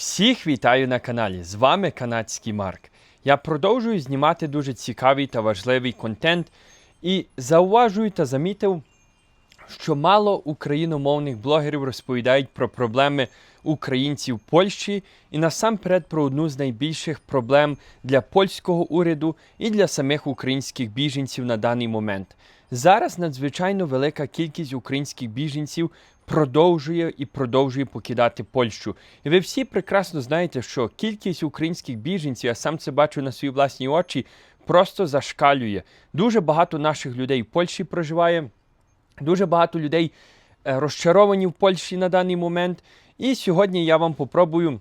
Всіх вітаю на каналі. З вами канадський Марк. Я продовжую знімати дуже цікавий та важливий контент і зауважую та замітив, що мало україномовних блогерів розповідають про проблеми українців Польщі і насамперед про одну з найбільших проблем для польського уряду і для самих українських біженців на даний момент. Зараз надзвичайно велика кількість українських біженців продовжує і продовжує покидати Польщу. І ви всі прекрасно знаєте, що кількість українських біженців, я сам це бачу на свої власні очі, просто зашкалює. Дуже багато наших людей в Польщі проживає. Дуже багато людей е, розчаровані в Польщі на даний момент. І сьогодні я вам попробую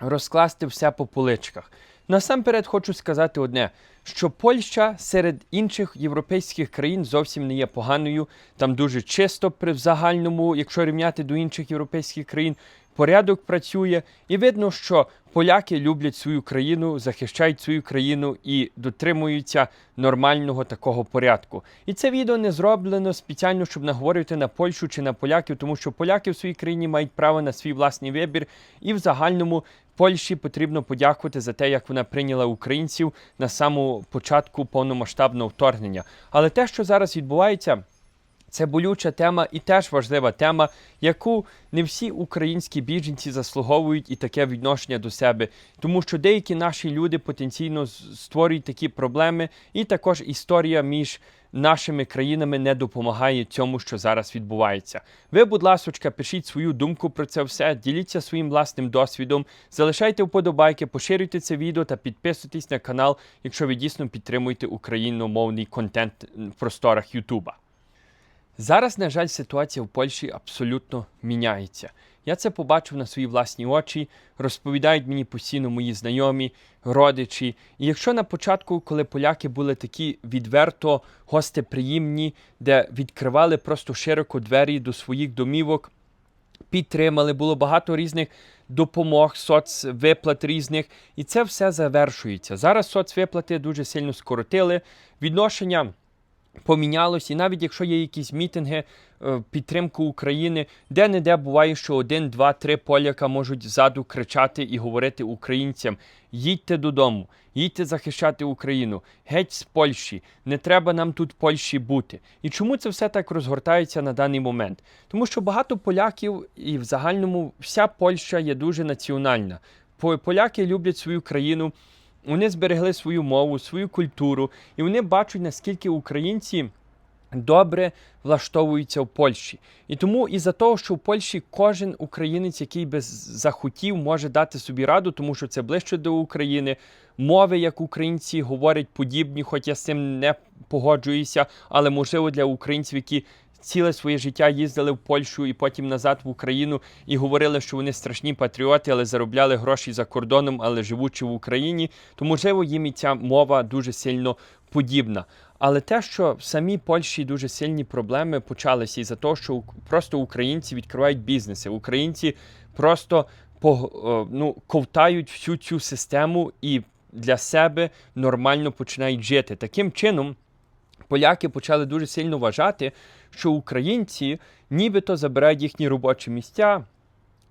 розкласти все по поличках. Насамперед хочу сказати одне: що Польща серед інших європейських країн зовсім не є поганою. Там дуже чисто при загальному, якщо рівняти до інших європейських країн, порядок працює, і видно, що поляки люблять свою країну, захищають свою країну і дотримуються нормального такого порядку. І це відео не зроблено спеціально, щоб наговорити на Польщу чи на поляків, тому що поляки в своїй країні мають право на свій власний вибір, і в загальному Польщі потрібно подякувати за те, як вона прийняла українців на самому початку повномасштабного вторгнення. Але те, що зараз відбувається. Це болюча тема і теж важлива тема, яку не всі українські біженці заслуговують і таке відношення до себе, тому що деякі наші люди потенційно створюють такі проблеми, і також історія між нашими країнами не допомагає цьому, що зараз відбувається. Ви, будь ласочка, пишіть свою думку про це все, діліться своїм власним досвідом, залишайте вподобайки, поширюйте це відео та підписуйтесь на канал, якщо ви дійсно підтримуєте україномовний контент в просторах Ютуба. Зараз, на жаль, ситуація в Польщі абсолютно міняється. Я це побачив на свої власні очі, розповідають мені постійно мої знайомі, родичі. І якщо на початку, коли поляки були такі відверто гостеприємні, де відкривали просто широко двері до своїх домівок, підтримали, було багато різних допомог, соцвиплат різних, і це все завершується. Зараз соцвиплати дуже сильно скоротили. Відношення помінялось, і навіть якщо є якісь мітинги, е, підтримку України, де-не-де буває, що один, два, три поляка можуть ззаду кричати і говорити українцям: їдьте додому, їдьте захищати Україну, геть з Польщі, не треба нам тут Польщі бути. І чому це все так розгортається на даний момент? Тому що багато поляків і в загальному вся Польща є дуже національна. По- Поляки люблять свою країну. Вони зберегли свою мову, свою культуру, і вони бачать, наскільки українці добре влаштовуються в Польщі. І тому із-за того, що в Польщі кожен українець, який би захотів, може дати собі раду, тому що це ближче до України. Мови, як українці, говорять подібні, хоч я з цим не погоджуюся, але можливо для українців, які ціле своє життя їздили в Польщу і потім назад в Україну і говорили, що вони страшні патріоти, але заробляли гроші за кордоном, але живучи в Україні, то можливо їм і ця мова дуже сильно подібна. Але те, що в самій Польщі дуже сильні проблеми почалися із-за того, що просто українці відкривають бізнеси, українці просто по, ну, ковтають всю цю систему і для себе нормально починають жити. Таким чином, поляки почали дуже сильно вважати, що українці нібито забирають їхні робочі місця,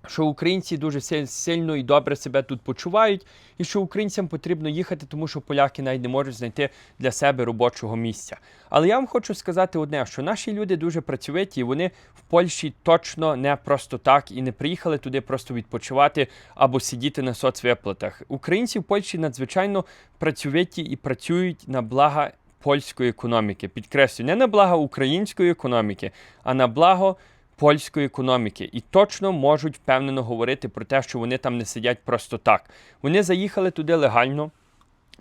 що українці дуже сильно і добре себе тут почувають, і що українцям потрібно їхати, тому що поляки навіть не можуть знайти для себе робочого місця. Але я вам хочу сказати одне: що наші люди дуже працьовиті, і вони в Польщі точно не просто так і не приїхали туди просто відпочивати або сидіти на соцвиплатах. Українці в Польщі надзвичайно працьовиті і працюють на блага польської економіки. Підкреслюю, не на благо української економіки, а на благо польської економіки. І точно можуть впевнено говорити про те, що вони там не сидять просто так. Вони заїхали туди легально.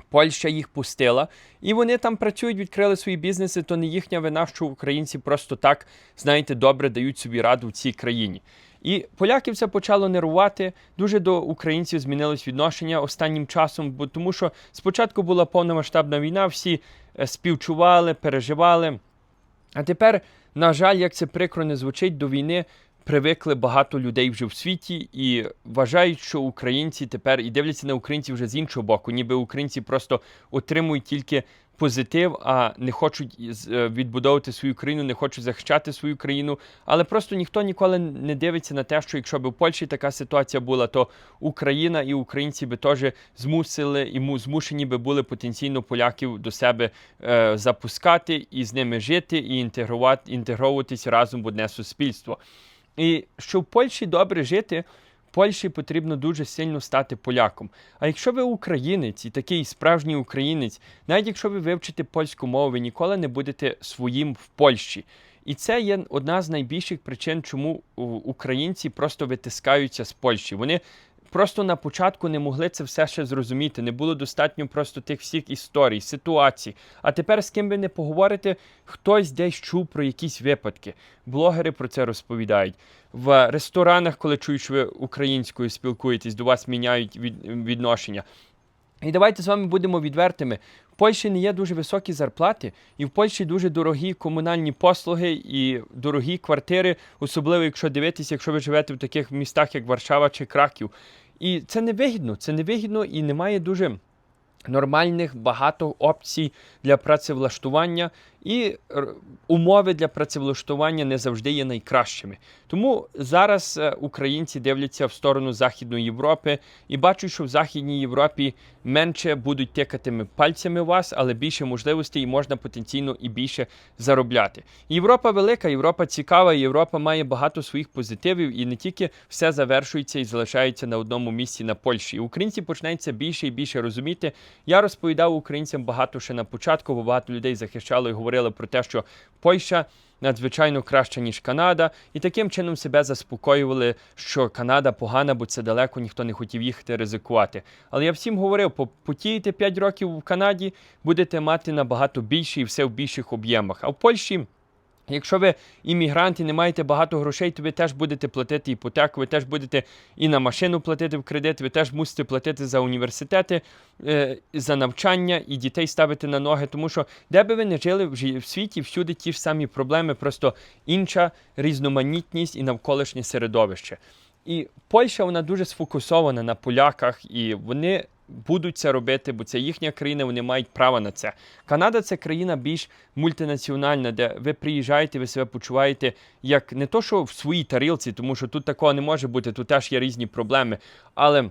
Польща їх пустила, і вони там працюють, відкрили свої бізнеси. То не їхня вина, що українці просто так, знаєте, добре дають собі раду в цій країні. І поляків це почало нервувати. Дуже до українців змінилось відношення останнім часом, бо тому що спочатку була повномасштабна війна, всі співчували, переживали. А тепер, на жаль, як це прикро не звучить, до війни привикли багато людей вже в світі і вважають, що українці тепер і дивляться на українців вже з іншого боку, ніби українці просто отримують тільки позитив, а не хочуть е, відбудовувати свою країну, не хочуть захищати свою країну. Але просто ніхто ніколи не дивиться на те, що якщо б у Польщі така ситуація була, то Україна і українці би теж змусили і змушені би були потенційно поляків до себе е, запускати і з ними жити, і інтегрувати інтегровуватись разом в одне суспільство. І щоб в Польщі добре жити, Польщі потрібно дуже сильно стати поляком. А якщо ви українець і такий справжній українець, навіть якщо ви вивчите польську мову, ви ніколи не будете своїм в Польщі. І це є одна з найбільших причин, чому українці просто витискаються з Польщі. Вони просто на початку не могли це все ще зрозуміти. Не було достатньо просто тих всіх історій, ситуацій. А тепер з ким ви не поговорите, хтось десь чув про якісь випадки. Блогери про це розповідають. В ресторанах, коли чують, що ви українською спілкуєтесь, до вас міняють відношення. І давайте з вами будемо відвертими. Польщі не є дуже високі зарплати, і в Польщі дуже дорогі комунальні послуги і дорогі квартири, особливо якщо дивитися, якщо ви живете в таких містах, як Варшава чи Краків. І це невигідно, це невигідно і немає дуже нормальних багато опцій для працевлаштування, і умови для працевлаштування не завжди є найкращими. Тому зараз е, українці дивляться в сторону Західної Європи і бачать, що в Західній Європі менше будуть тикатими пальцями вас, але більше можливостей і можна потенційно і більше заробляти. Європа велика, Європа цікава, Європа має багато своїх позитивів, і не тільки все завершується і залишається на одному місці на Польщі. Українці починають це більше і більше розуміти. Я розповідав українцям багато ще на початку, бо багато людей захищало і говорили про те, що Польща. Надзвичайно краща, ніж Канада, і таким чином себе заспокоювали, що Канада погана, бо це далеко ніхто не хотів їхати ризикувати. Але я всім говорив: по- потієте 5 років в Канаді, будете мати набагато більше і все в більших об'ємах. А в Польщі Якщо ви іммігрант і не маєте багато грошей, то ви теж будете платити іпотеку, ви теж будете і на машину платити в кредит, ви теж мусите платити за університети, е, за навчання і дітей ставити на ноги. Тому що де би ви не жили в світі, всюди ті ж самі проблеми, просто інша різноманітність і навколишнє середовище. І Польща вона дуже сфокусована на поляках, і вони будуть це робити, бо це їхня країна, вони мають право на це. Канада це країна більш мультинаціональна, де ви приїжджаєте, ви себе почуваєте як не то, що в своїй тарілці, тому що тут такого не може бути, тут теж є різні проблеми. Але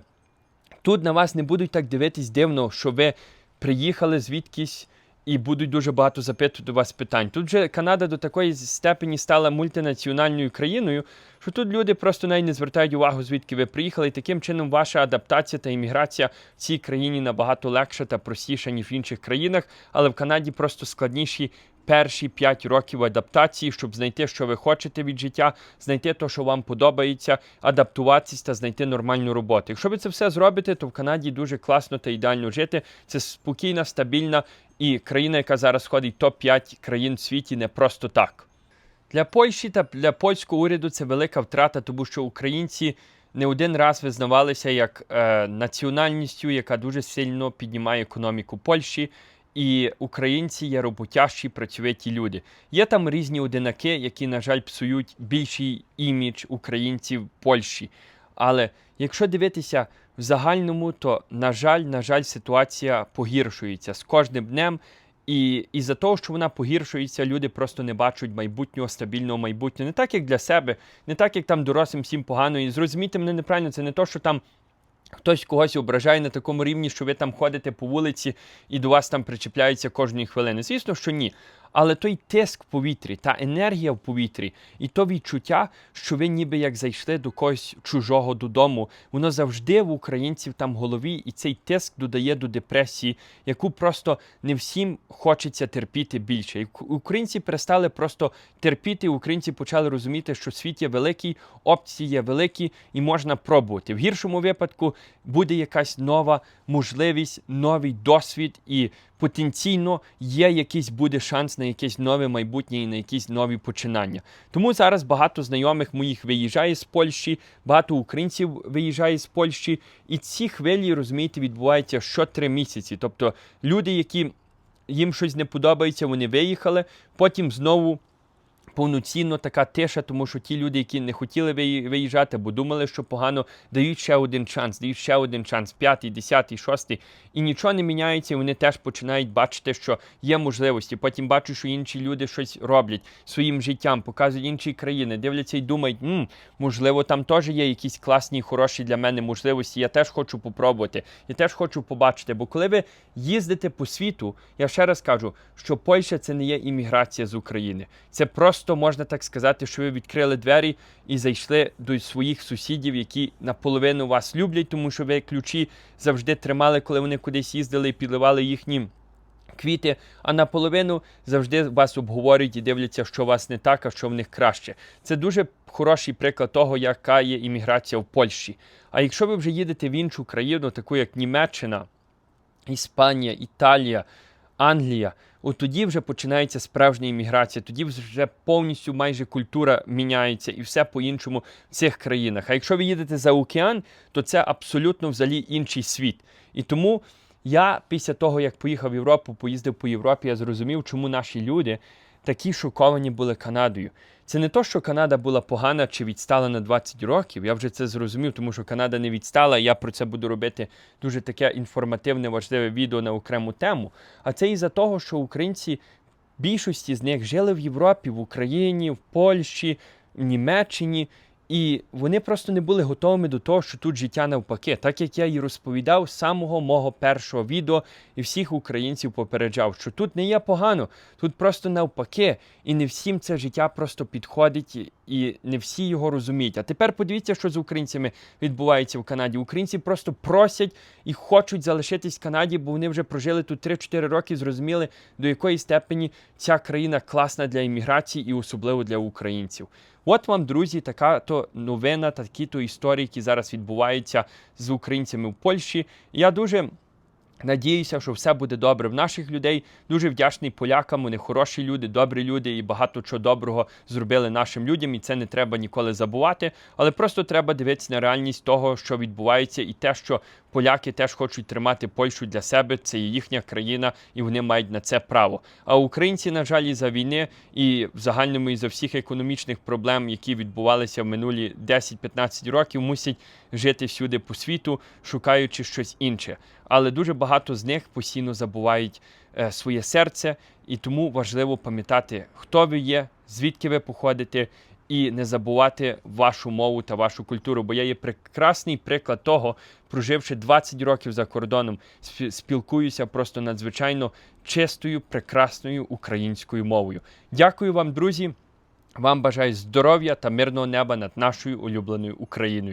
тут на вас не будуть так дивитись дивно, що ви приїхали звідкись. І будуть дуже багато запитувати у вас питань. Тут же Канада до такої степені стала мультинаціональною країною, що тут люди просто навіть не звертають увагу, звідки ви приїхали. І таким чином ваша адаптація та імміграція в цій країні набагато легша та простіша, ніж в інших країнах. Але в Канаді просто складніші перші 5 років адаптації, щоб знайти, що ви хочете від життя, знайти те, що вам подобається, адаптуватися та знайти нормальну роботу. Якщо ви це все зробите, то в Канаді дуже класно та ідеально жити. Це спокійна, стабільна і країна, яка зараз входить в топ-5 країн в світі, не просто так. Для Польщі та для польського уряду це велика втрата, тому що українці не один раз визнавалися як е, національністю, яка дуже сильно піднімає економіку Польщі. І українці є роботящі, працьовиті люди. Є там різні одинаки, які, на жаль, псують більший імідж українців в Польщі. Але якщо дивитися в загальному, то на жаль, на жаль, ситуація погіршується з кожним днем. І і за того, що вона погіршується, люди просто не бачать майбутнього, стабільного майбутнього. Не так, як для себе, не так, як там дорослим всім погано. І зрозумійте мене неправильно, це не то, що там. Хтось когось ображає на такому рівні, що ви там ходите по вулиці і до вас там причіпляються кожної хвилини. Звісно, що ні. Але той тиск в повітрі, та енергія в повітрі, і то відчуття, що ви ніби як зайшли до когось чужого додому, воно завжди в українців там в голові, і цей тиск додає до депресії, яку просто не всім хочеться терпіти більше. Українці перестали просто терпіти, українці почали розуміти, що світ є великий, опції є великі і можна пробувати. В гіршому випадку буде якась нова можливість, новий досвід і потенційно є якийсь буде шанс на якесь нове майбутнє і на якісь нові починання. Тому зараз багато знайомих моїх виїжджає з Польщі, багато українців виїжджає з Польщі, і ці хвилі, розумієте, відбуваються що три місяці. Тобто люди, які їм щось не подобається, вони виїхали, потім знову повноцінно така тиша, тому що ті люди, які не хотіли виї- виїжджати, бо думали, що погано, дають ще один шанс, дають ще один шанс, п'ятий, десятий, шостий, і нічого не міняється. і Вони теж починають бачити, що є можливості. Потім бачать, що інші люди щось роблять своїм життям, показують інші країни, дивляться і думають, «М, можливо, там теж є якісь класні, хороші для мене можливості. Я теж хочу попробувати, я теж хочу побачити. Бо коли ви їздите по світу, я ще раз кажу, що Польща це не є імміграція з України. Це просто можна так сказати, що ви відкрили двері і зайшли до своїх сусідів, які наполовину вас люблять, тому що ви ключі завжди тримали, коли вони кудись їздили і підливали їхні. Квіти, а наполовину завжди вас обговорюють і дивляться, що у вас не так, а що в них краще. Це дуже хороший приклад того, яка є імміграція в Польщі. А якщо ви вже їдете в іншу країну, таку як Німеччина, Іспанія, Італія, Англія, от тоді вже починається справжня імміграція. Тоді вже повністю майже культура міняється і все по-іншому в цих країнах. А якщо ви їдете за океан, то це абсолютно взагалі інший світ. І тому я після того, як поїхав в Європу, поїздив по Європі, я зрозумів, чому наші люди такі шоковані були Канадою. Це не то, що Канада була погана чи відстала на 20 років. Я вже це зрозумів, тому що Канада не відстала. Я про це буду робити дуже таке інформативне, важливе відео на окрему тему. А це із-за того, що українці, більшості з них жили в Європі, в Україні, в Польщі, в Німеччині. І вони просто не були готовими до того, що тут життя навпаки, так як я і розповідав з самого мого першого відео, і всіх українців попереджав, що тут не є погано, тут просто навпаки, і не всім це життя просто підходить, і- не всі його розуміють. А тепер подивіться, що з українцями відбувається в Канаді. Українці просто просять і хочуть залишитись в Канаді, бо вони вже прожили тут 3-4 роки, зрозуміли, до якої степені ця країна класна для імміграції і особливо для українців. От вам, друзі, така то новина, такі то історії, які зараз відбуваються з українцями в Польщі. Я дуже надіюся, що все буде добре в наших людей. Дуже вдячний полякам. Вони хороші люди, добрі люди і багато чого доброго зробили нашим людям. І це не треба ніколи забувати. Але просто треба дивитися на реальність того, що відбувається, і те, що поляки теж хочуть тримати Польщу для себе. Це їхня країна, і вони мають на це право. А українці, на жаль, із-за війни і в загальному із-за всіх економічних проблем, які відбувалися в минулі 10-15 років, мусять жити всюди по світу, шукаючи щось інше. Але дуже багато з них постійно забувають е, своє серце, і тому важливо пам'ятати, хто ви є, звідки ви походите, і не забувати вашу мову та вашу культуру. Бо я є прекрасний приклад того, проживши 20 років за кордоном, спілкуюся просто надзвичайно чистою, прекрасною українською мовою. Дякую вам, друзі. Вам бажаю здоров'я та мирного неба над нашою улюбленою Україною.